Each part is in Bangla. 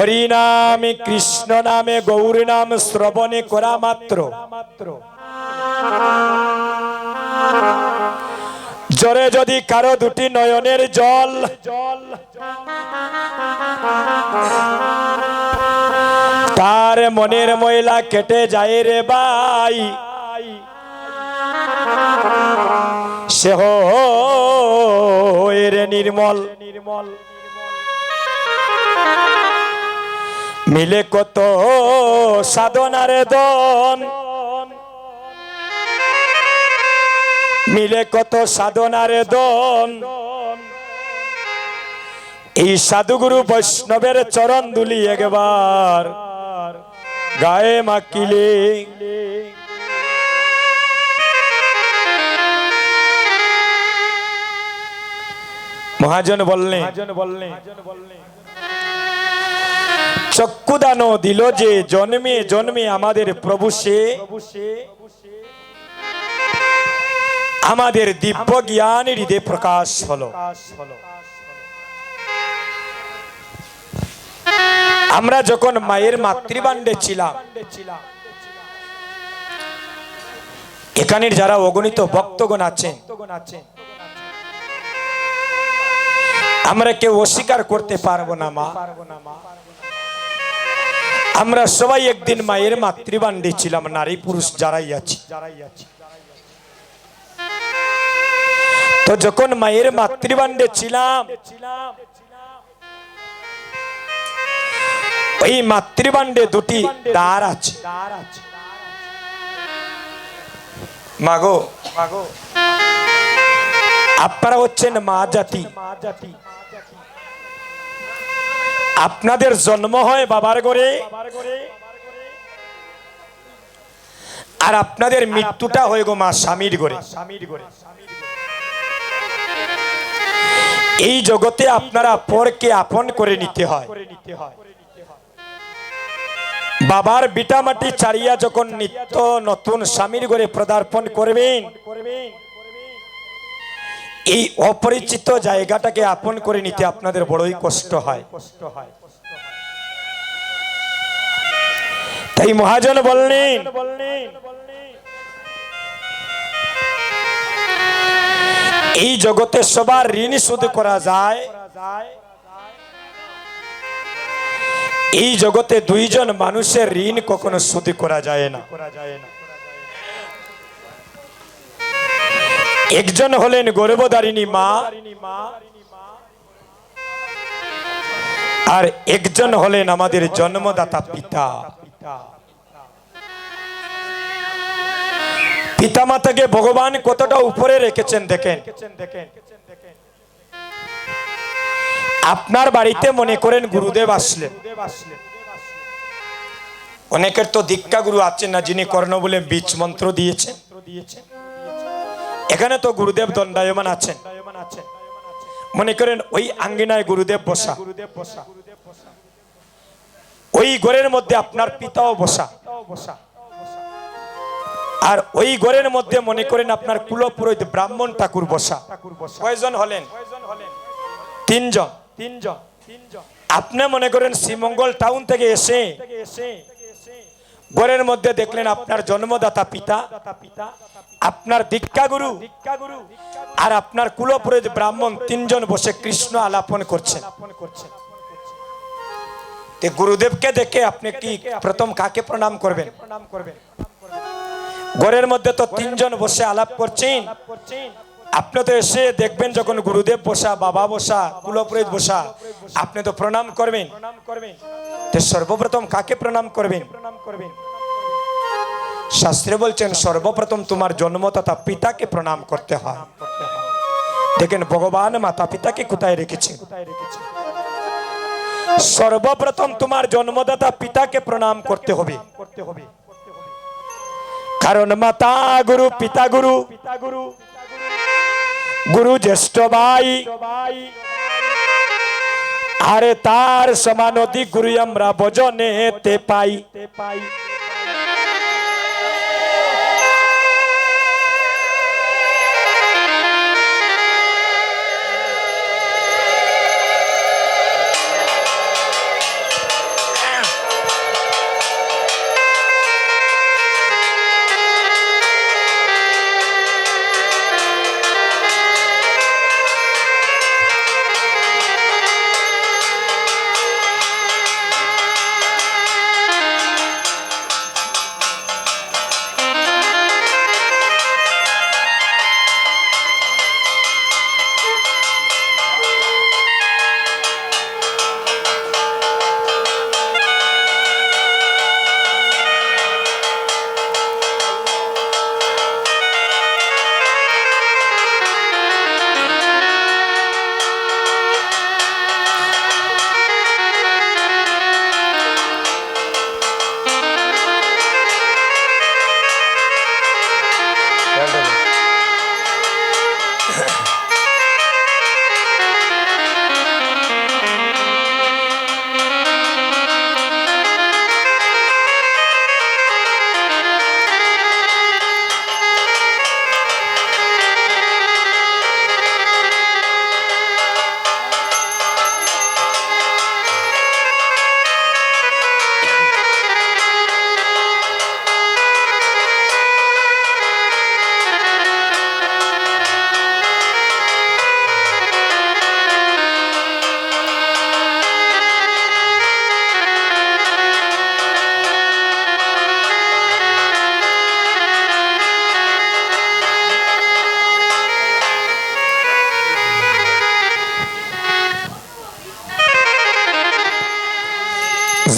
হরি নামে কৃষ্ণ নামে গৌর নাম শ্রবণে করা মাত্র। জরে যদি কারও দুটি নয়নের জল, তার মনের ময়লা কেটে যায় রে বাই সে নির্মল নির্মল। মিলে কত সাধনার দন। মিলে কত সাধনার দন। এই সাধুগুরু বৈষ্ণবের চরণ দুলি একবার। গায়ে মাকিলে মহাজন বললেন বললেন চক্ষুদান দিল যে জন্মে জন্মে আমাদের প্রভু সে। আমাদের দিব্য জ্ঞান হৃদয় প্রকাশ হলো। আমরা যখন মায়ের মাতৃবান্ডে ছিলাম, এখানের যারা অগণিত ভক্তগণ আছেন, আমরা কেউ অস্বীকার করতে পারব না, মা। আমরা সবাই একদিন মায়ের মাতৃবান্ডে ছিলাম, নারী পুরুষ যারাই আছি। তো যখন মায়ের মাতৃবান্ডে ছিলাম, ওই মাতৃবান্ডে দুটি দ্বার আছে। মাগো মাগো আপনারা হচ্ছেন মা জাতি মা জাতি। আপনাদের জন্ম হয় বাবার ঘরে। আর আপনাদের মৃত্যুটা হয়ে গো মা স্বামীর ঘরে। স্বামীর ঘরে এই জগতে আপনারা পরকে আপন করে নিতে হয়। বাবার বিটামাটি চারিয়া যখন নিত্য নতুন স্বামীর ঘরে পদার্পণ করবেন এই অপরিচিত জায়গাটাকে আপন করে নিতে আপনাদের বড়ই কষ্ট হয়। কষ্ট হয় তাই মহাজন বললেন, এই জগতে সবার ঋণ শোধ করা যায়। এই জগতে দুইজন মানুষের ঋণ কখনো শোধ করা যায় না করা যায় না। একজন হলেন গর্ভধারিণী মা, আর একজন হলেন আমাদের জন্মদাতা পিতা। পিতা মাতাকে ভগবান কতটা উপরে রেখেছেন দেখেন। আপনার বাড়িতে মনে করেন গুরুদেব আসলেন। অনেকের তো দীক্ষা গুরু আছেন না যিনি কর্ণ বলে বীজ মন্ত্র দিয়েছেন। এখানে তো গুরুদেব দণ্ডায়মান আছেন। মনে করেন ওই আঙ্গিনায় গুরুদেব বসা। ওই ঘরের মধ্যে আপনার পিতাও বসা। আর ওই ঘরের মধ্যে মনে করেন আপনার কুলপুরোহিত ব্রাহ্মণ ঠাকুর বসা। কয়জন হলেন? তিনজন। তিনজন আপনি মনে করেন শ্রীমঙ্গল টাউন থেকে এসে এসে ঘরের মধ্যে দেখলেন আপনার জন্মদাতা পিতা, আপনার দীক্ষা গুরু, আর আপনার কুলপুরোহিত ব্রাহ্মণ তিনজন বসে কৃষ্ণ আলাপন করছেন। গুরুদেবকে দেখে আপনি কি প্রথম কাকে প্রণাম করবেন প্রণাম করবেন? ঘরের মধ্যে তো তিনজন বসে আলাপ করছেন। আপনি তো এসে দেখবেন যখন গুরুদেব বসা, বাবা বসা কুলপুরোহিত বসা, আপনি তো প্রণাম করবেন। সর্বপ্রথম কাকে প্রণাম করবেন? শাস্ত্রে বলছেন, সর্বপ্রথম তোমার জন্ম তথা পিতাকে প্রণাম করতে হয়। দেখেন, ভগবান মাতা পিতাকে কোথায় রেখেছে সর্বপ্রথম তোমার জন্মদাতা পিতাকে প্রণাম করতে হবে। করতে হবে কারণ মাতা গুরু পিতা গুরু পিতা গুরু গুরু জ্যেষ্ঠ ভাই। আরে তার সমানতি গুরু আমরা ভজনে পাই পাই।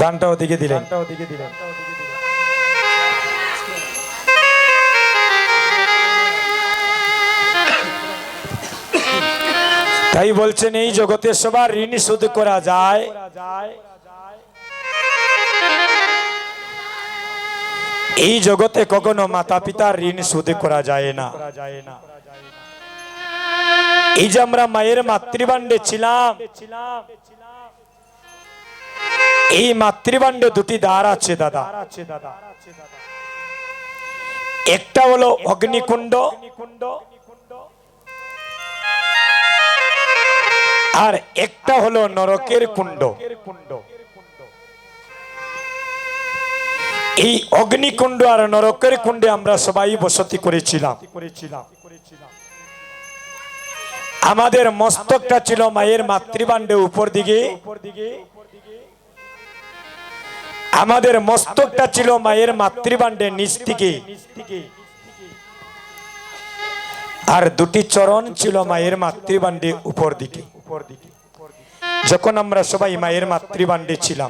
জানটা ওদিকে দিলেন। তাই বলছেন এই জগতে সবার ঋণ শোধ করা যায়। এই জগতে কখনো মাতা পিতার ঋণ শোধ করা যায় না। এই যে আমরা মায়ের মাতৃভাণ্ডে ছিলাম এই মাতৃভাণ্ডে দুটি দ্বার আছে, দাদা। একটা হলো অগ্নিকুণ্ড, আর একটা হলো নরকের কুণ্ড। এই অগ্নিকুণ্ড আর নরকের কুণ্ডে আমরা সবাই বসতি করেছিলাম। আমাদের মস্তকটা ছিল মায়ের মাতৃভাণ্ডে উপর দিকে। আমাদের মস্তকটা ছিল মায়ের মাতৃভাণ্ডে, নিচ থেকে আর দুটি চরণ ছিল মায়ের মাতৃভাণ্ডে, উপর দিকে। যখন আমরা সবাই মায়ের মাতৃভাণ্ডে ছিলাম।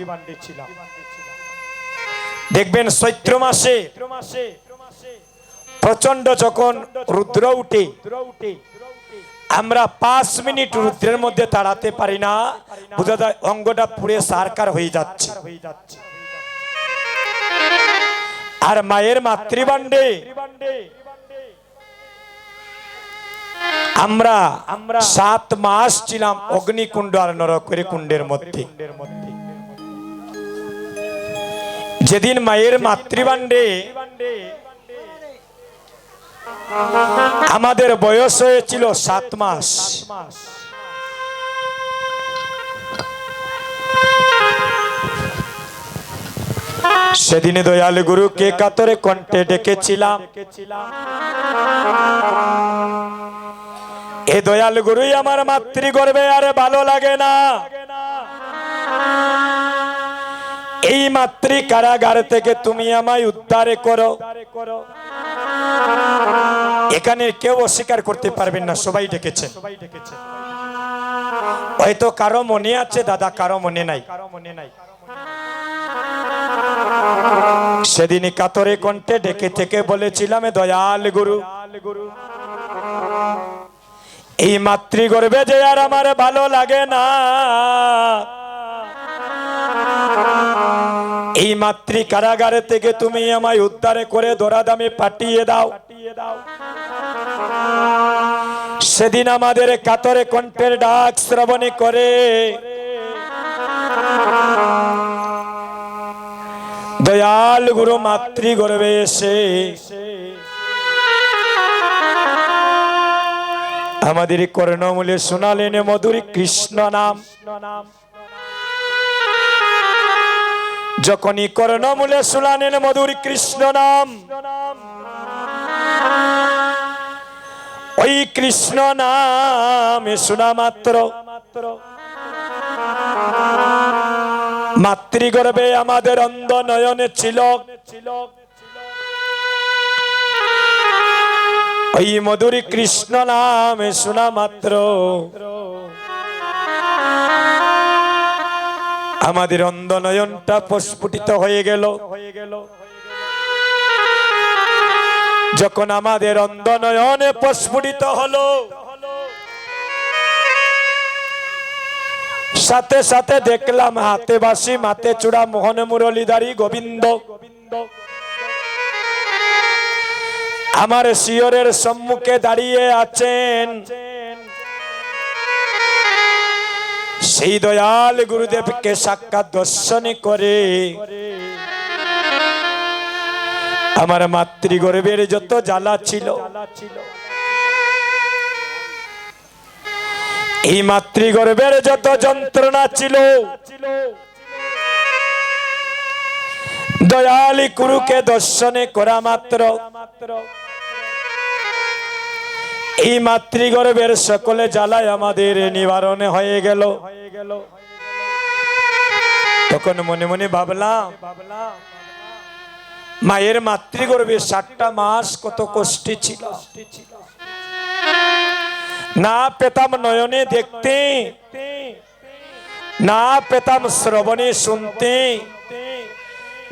দেখবেন চৈত্র মাসে প্রচণ্ড যখন রুদ্র উঠে, আমরা পাঁচ মিনিট রুদ্রের মধ্যে তাড়াতে পারি না। বোঝা যায় অঙ্গটা পুড়ে সারকার হয়ে যাচ্ছে। আর মায়ের মাতৃভাণ্ডে আমরা আমরা সাত মাস ছিলাম অগ্নিকুণ্ড আর নরকের কুণ্ডের মধ্যে। যেদিন মায়ের মাতৃভাণ্ডে আমাদের বয়স হয়েছিল সাত মাস। সেদিনে দয়াল গুরু কে কাতরে কণ্ঠে ডেকেছিলাম। এ দয়াল গুরুই আমার মাতৃ মাতৃগর্ভে আরে ভালো লাগে না। এই মাতৃ কারাগার থেকে তুমি আমায় উদ্ধারে করো। এখানে কেউ অস্বীকার করতে পারবেন না, সবাই ডেকেছে। হয়তো কারও মনে আছে, দাদা কারও মনে নাই কারও মনে নাই। সেদিন কাতরে কণ্ঠে ডেকে থেকে বলেছিলাম দয়াল গুরু, এই মাতৃগর্ভে যে আর আমার ভালো লাগে না। এই মাতৃ কারাগারে থেকে তুমি আমায় উদ্ধারে করে দরাদামে পাঠিয়ে দাও। সেদিন আমাদের কাতরে কণ্ঠের ডাক শ্রবণে করে দয়াল গুরু মাতৃ গর্বে এসে। আমাদের কর্ণমূলে শোনালেন মধুর কৃষ্ণ নাম। যখনই কর্ণমূলে শোনালেন মধুর কৃষ্ণ নাম, ওই কৃষ্ণ নামে শোনা মাত্র। মাতৃগর্ভে আমাদের অন্ধ নয়নে ছিল। ওই মধুরী কৃষ্ণ নামে শোনা মাত্র। আমাদের অন্ধ নয়নটা প্রস্ফুটিত হয়ে গেল। হয়ে গেল যখন আমাদের অন্ধ নয়নে প্রস্ফুটিত হলো সাথে সাথে দেখলাম হাতে বাসি মাতে চূড়া, মোহন মুরলীধারী গোবিন্দ। আমার শিয়রের সম্মুখে দাঁড়িয়ে আছেন সেই দয়াল গুরুদেবকে সাক্ষাৎ দর্শন করে। আমার মাতৃগর্ভের যত জ্বালা ছিল এই মাতৃগর্ভের যত যন্ত্রণা ছিল, দয়ালি গুরুকে দর্শনে করা মাত্র। এই মাতৃগর্ভের সকলে জ্বালায় আমাদের নিবারণ হয়ে গেল। তখন মনে মনে ভাবলাম, মায়ের মাতৃগর্ভে ষাটটা মাস কত কষ্টে ছিল। না পেতাম নয়নে দেখতে। না পেতাম শ্রবণে শুনতে।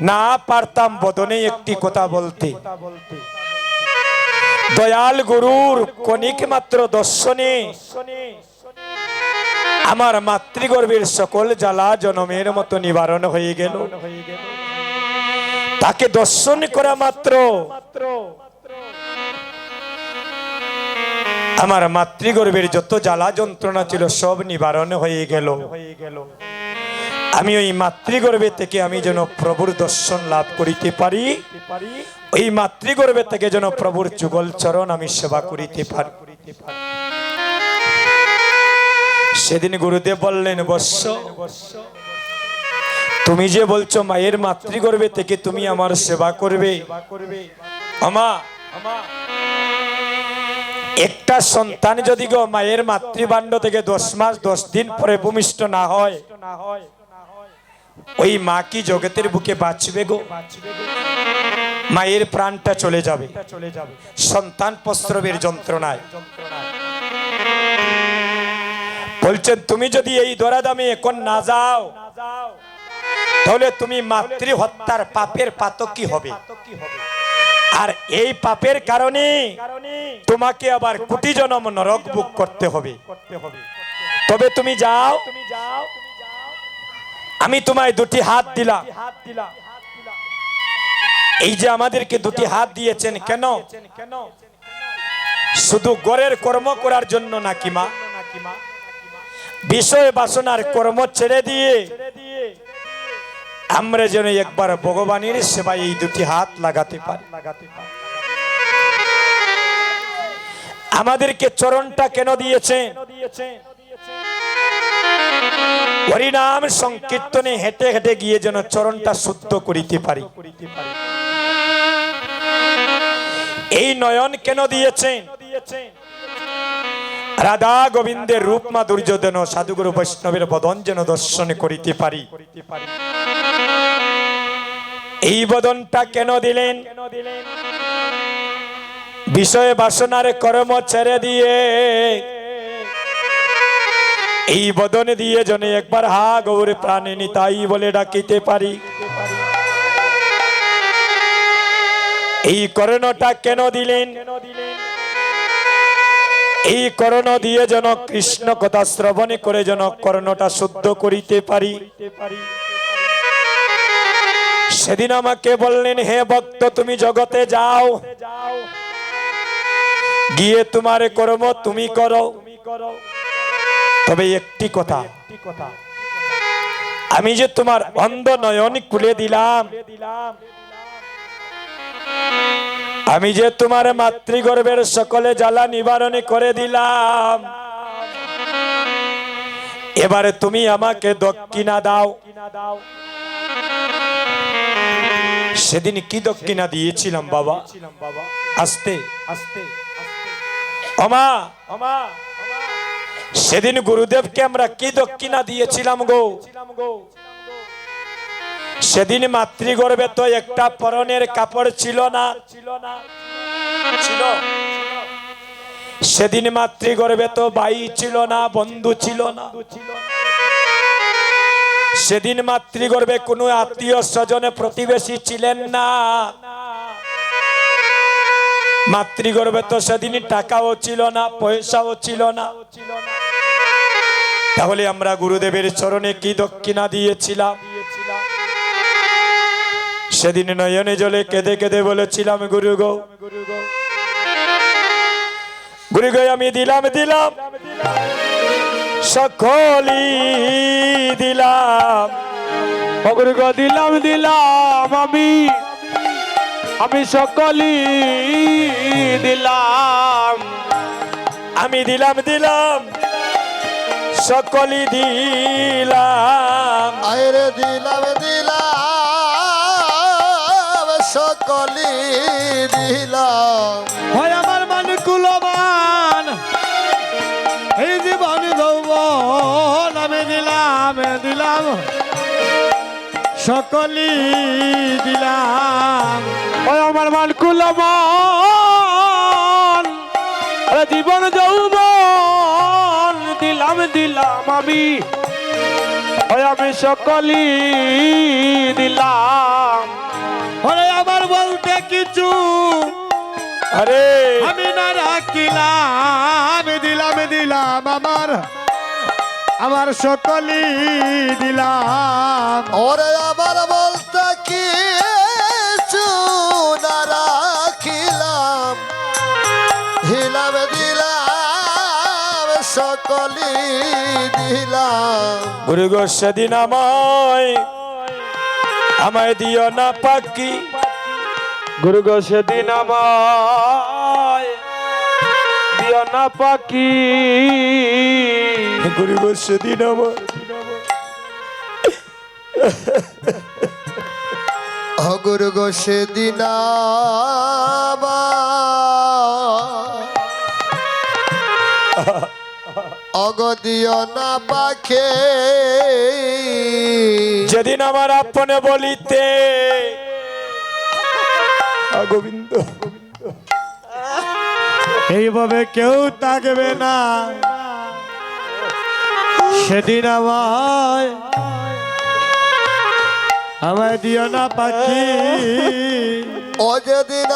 না পারতাম বদনে একটি কথা বলতে। দয়াল গুরুর কণিক মাত্র দর্শনে। আমার মাতৃগর্ভের সকল জ্বালা জনমের মতো নিবারণ হয়ে গেল। তাকে দর্শন করা মাত্র। আমার মাতৃগর্ভের যত জ্বালা যন্ত্রণা ছিল সব নিবারণ হয়ে গেল। আমি ওই মাতৃগর্ভে থেকে আমি যেন প্রভুর দর্শন লাভ করিতে পারি ওই মাতৃগর্ভে থেকে যেন প্রভুর যুগল চরণ আমি সেবা করিতে পারি। সেদিন গুরুদেব বললেন বৎস তুমি যে বলছো মায়ের মাতৃগর্ভে থেকে তুমি আমার সেবা করবে আমা একটা সন্তান যদি গো মায়ের মাতৃবাণ্ড থেকে দশ মাস, দশ দিন পরে ভূমিষ্ঠ না হয়, ওই মা কি জগতের বুকে বাঁচবে গো? মায়ের প্রাণটা চলে যাবে। সন্তান প্রস্রবের যন্ত্রণায়। বলছেন, তুমি যদি এই দরাদামে এখন না যাও, তাহলে তুমি মাতৃ হত্যার পাপের পাতক কি হবে। আর এই পাপের কারণে তোমাকে আবার কোটি জনম নরক বুক করতে হবে। তবে তুমি যাও। আমি তোমায় দুটি হাত দিলাম। এই যে আমাদেরকে দুটি হাত দিয়েছেন কেন? শুধু গড়ের কর্ম করার জন্য নাকি মা? বিষয় বাসনার কর্ম ছেড়ে দিয়ে আমরা যেন একবার ভগবানের সেবায় এই দুটি হাত লাগাতে পারি। আমাদেরকে চরণটা কেন দিয়েছেন হরিনাম সংকীর্তনে হেঁটে হেঁটে গিয়ে যেন চরণটা শুদ্ধ করিতে পারি। এই নয়ন কেন দিয়েছেন রাধা গোবিন্দের রূপ মাধুর্য যেন সাধুগুরু বৈষ্ণবের বদন যেন দর্শন করিতে পারি। এই বদনটা কেন দিলেন? বিষয় বাসনার কর্ম ছেড়ে দিয়ে এই বদন দিয়ে জনে একবার হা গৌর প্রাণে নিতাই বলে ডাকিতে পারি। এই করণটা কেন দিলেন? এই করণ দিয়ে যেন কৃষ্ণ কথা শ্রবণে করে যেন করণটা শুদ্ধ করিতে পারি। সেদিন আমাকে বললেন, হে ভক্ত, তুমি জগতে যাও। গিয়ে তোমার কর্ম তুমি করো। তবে একটি কথা, আমি যে তোমার অন্ধ নয়ন খুলে দিলাম, আমি যে তোমার মাতৃগর্ভের সকলে জ্বালা নিবারণ করে দিলাম। এবারে তুমি আমাকে দক্ষিণা দাও। সেদিন কি দক্ষিণা দিয়েছিলাম বাবা? আস্তে। আস্তে অমা। অমা সেদিন গুরুদেবকে আমরা কি দক্ষিণা দিয়েছিলাম গো? সেদিন মাতৃগর্ভে তো একটা পরনের কাপড় ছিল না। ছিল। না সেদিন মাতৃগর্ভে তো বাই ছিল না, বন্ধু ছিল না। সেদিন মাতৃগর্ভে কোনো আত্মীয় স্বজনে প্রতিবেশী ছিলেন না। মাতৃগর্ভে তো সেদিন টাকাও ছিল না, পয়সাও ছিল না। তাহলে আমরা গুরুদেবের চরণে কি দক্ষিণা দিয়েছিলাম? সেদিন নয়নে জলে কেঁদে কেঁদে বলেছিলাম, গুরু গো গুরু গো, আমি দিলাম দিলাম। সকলই দিলাম। অগ্রগ দিলাম দিলাম আমি। আমি সকলই দিলাম। আমি দিলাম দিলাম। সকলই দিলাম। আয়রে দিলাম দিলাম। সকলি দিলাম। দিলাম দিলাম। সকলই দিলাম। হয় আমার মান কুলমান আরে জীবন যৌবন দিলাম দিলাম আমি। আমি সকলি দিলাম। ওরে আমার বলতে কিছু। আরে। আমি না রাখিলাম দিলাম দিলাম আমার। আমার সকলি দিলাম। ওরে আমার বলতে কি রাখিলাম? হিলাম দিলাম সকলি দিলাম। গুরু গো সেদিন আমায় আমায় দিও না পাকি গুরু গো সেদিন আমায় না পাখি। গুরু গো সেদিন আমার। অগুরু গো সেদিন অগদিও না পাখে। যেদিন আমার আপনে বলিতে আ, গোবিন্দ। এইভাবে কেউ থাকবে না। সেদিন আমায় আমায় দিও না পাখি। ও যেদিন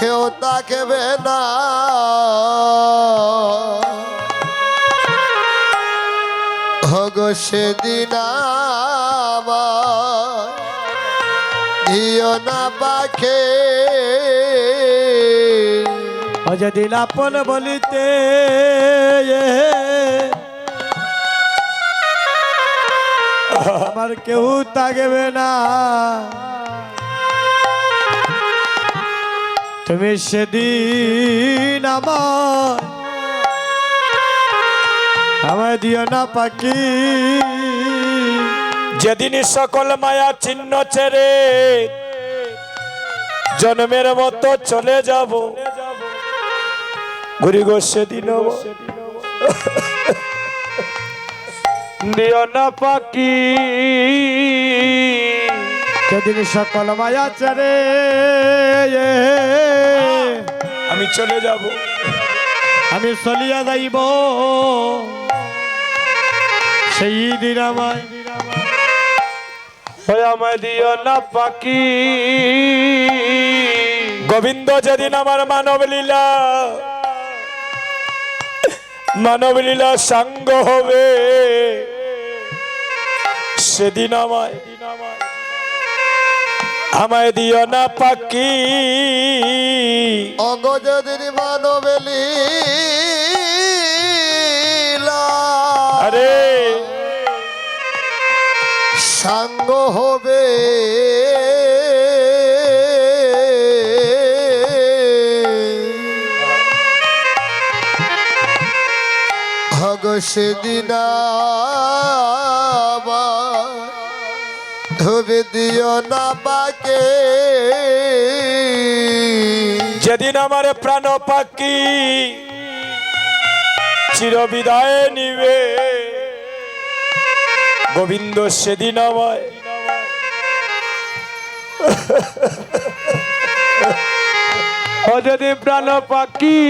কেউ তাকবে না। সেদিন না পাখে। ও যেদিন আপন বলিতে। আমার কেউ থাকবে না। তুমি সেদিন আমার আমায় দিও না পাখি। যেদিন সকল মায়া চিহ্ন ছেড়ে জন্মের মতো চলে যাব। ঘুরি গো সেদিন দিও না পাখি। সেদিন সকল মায়া চরে আমি চলে যাব। আমি চলিয়া যাইব। সেই দিন আমায় আমায় দিও না পাখি। গোবিন্দ যেদিন আমার মানব লীলা মানব লীলা সাঙ্গ হবে। সেদিন আমায় আমায় দিও না পাকি অঙ্গ যেদিন মানবেলি আরে। সাঙ্গ হবে। সেদিন ধুবে দিও না পাকে। যেদিন আমার প্রাণ পাকি চির বিদায় নিবে গোবিন্দ সেদিন আমায় ও যদি প্রাণ পাখি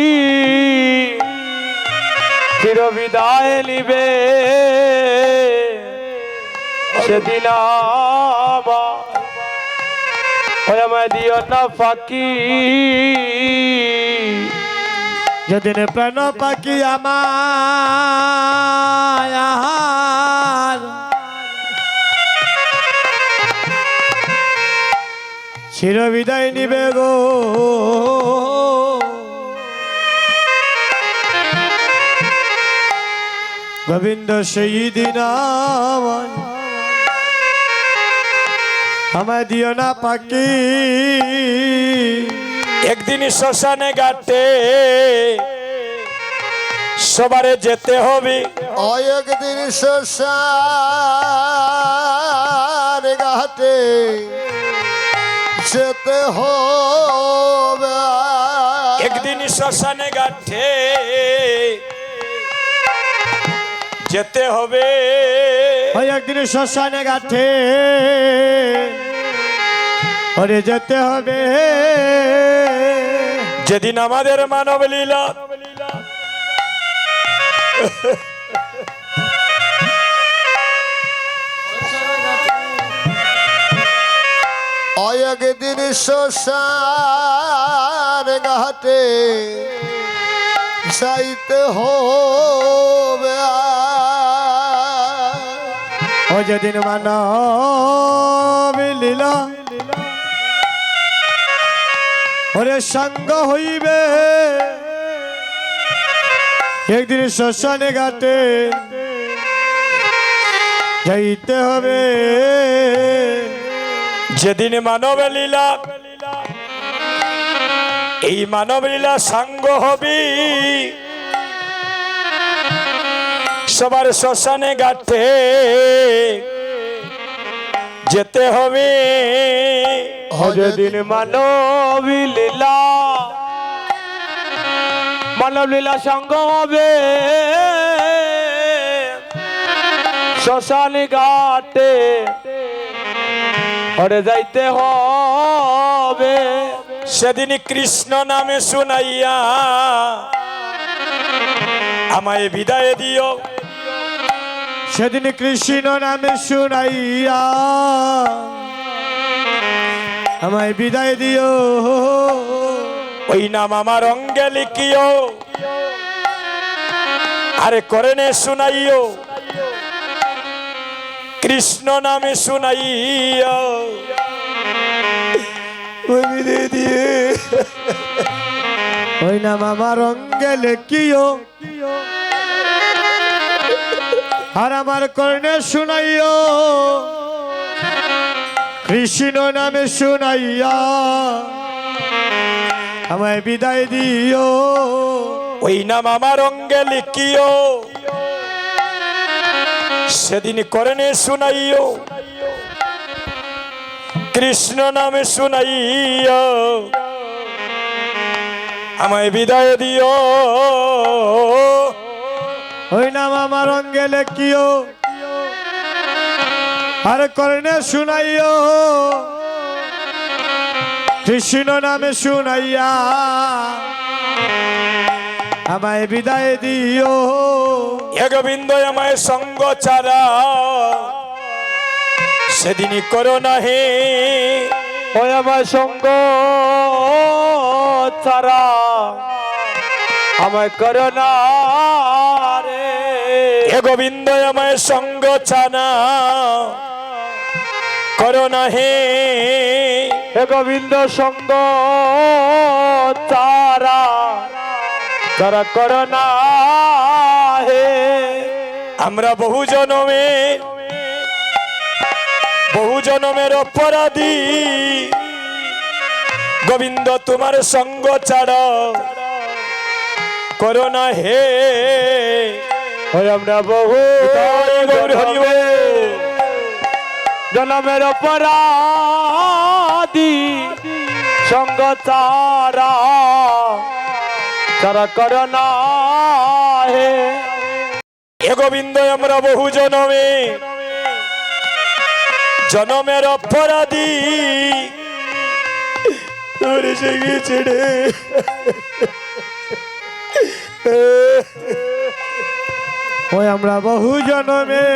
চির বিদায় নিবে। সেদিন আমায় দিও না পাখি যেদিন প্রাণ পাখি আমার চির বিদায় নিবে গো। গোবিন্দ সেই দিন আমায় দিও না পাখি। একদিন শ্মশানে ঘাটে সবারে যেতে হবে। একদিন শ্মশান ঘাটে যেতে হবে। একদিন শ্মশানে ঘাটে যেতে হবে। ওই একদিন শ্মশানে গাঠে ওরে যেতে হবে। যেদিন আমাদের মানব লীলা। একদিন শ্মশান ঘাটে যাইতে হবে ও যেদিন মানব ওরে সঙ্গ হইবে। একদিন শ্মশানে ঘাটে যাইতে হবে। যেদিন মানব লীলা, এই মানব লীলা সাঙ্গ হবি। সবার শ্মশানে গাঠে যেতে হবে। যেদিন মানব লীলা মানব লীলা সঙ্গ হবে। শ্মশান ঘাটে হরে যাইতে হবে। সেদিন কৃষ্ণ নামে শুনাইয়া আমায় বিদায় দিও। সেদিন কৃষ্ণ নামে শুনাইয়া আমায় বিদায় দিও। ওই নাম আমার অঙ্গে লিখিও। আরে করে নে শুনাইও। কৃষ্ণ নামে বিদায় দিয়ে। ওই নাম আমার অঙ্গে লেখিও। আর আমার কর্ণে শুনাইও। কৃষ্ণ নামে শুনাইয়া আমায় বিদায় দিও। ওই নাম আমার অঙ্গে লিখিও। সেদিন করেনে শুনাইও। কৃষ্ণ নামে শুনাইও আমায় বিদায় দিও। ওই নাম আমার অঙ্গে লেখিও। আর কর্ণে শুনাইও। কৃষ্ণ নামে শুনাইয়া আমায় বিদায় দিও। এ গোবিন্দ আমায় সঙ্গ চারা সেদিনই করো না হে ওই আমার সঙ্গ ছাড়া আমায় করো না। এ গোবিন্দ আমায় সঙ্গ চানা করো না হে। হে গোবিন্দ সঙ্গ তারা তারা করো না হে। আমরা বহু জনমে বহু জনমের অপরাধী। গোবিন্দ তোমার সঙ্গ ছাড়। করো না হে। ওই আমরা বহু হরি গৌর হরি বল। জনমের অপরাধী সঙ্গ তারা তারা করো না হে এ গোবিন্দ আমরা বহু জনমে। জনমের অপরাধী। রে ওই আমরা বহু জনমে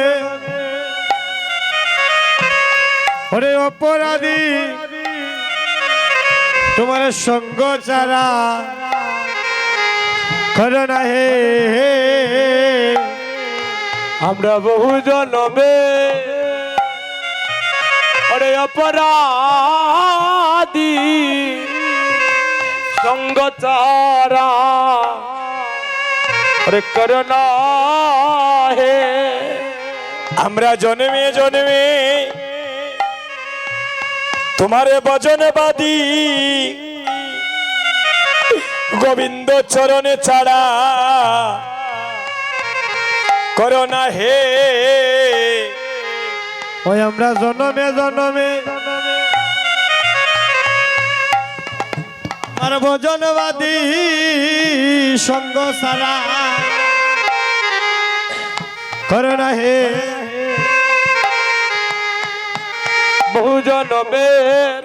ওরে অপরাধী, তোমার সঙ্গ চারা করো না হে আমরা বহু জনমে অরে অপরাধী, সঙ্গ চারা অরে করোনা হে। আমরা জন্মে জন্মে তোমারে বজনবাদী গোবিন্দ চরণে ছাড়া করোনা হে। ওই আমরা জনমে জনমে আর ভজনবাদী সঙ্গ সারা। করো না হে। বহু জনমের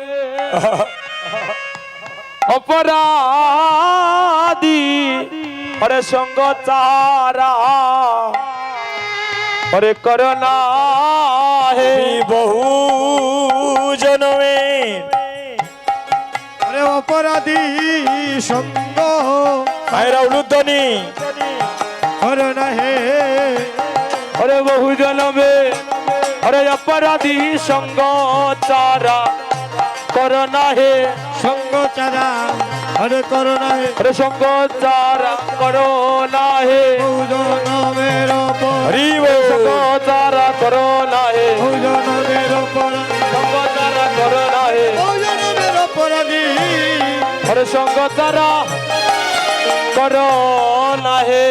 অপরাধী। হরে সঙ্গ চারা হরে করোনা হে। বহু জনমের আরে অপরাধী সঙ্গ। মায়েরা উলুধ্বনি। করোনা হে হরে বহু জনমে হরে অপরাধী সঙ্গ চারা। করোনা হে সঙ্গ চারা। আরে করোনা হে হরে সঙ্গ চারা। করোনা হে ওপর। হরি সঙ্গ চারা করোনা হে ওপর। সঙ্গ চারা করোনা হে বহুজনমের হরে সঙ্গ তারা করোনা হে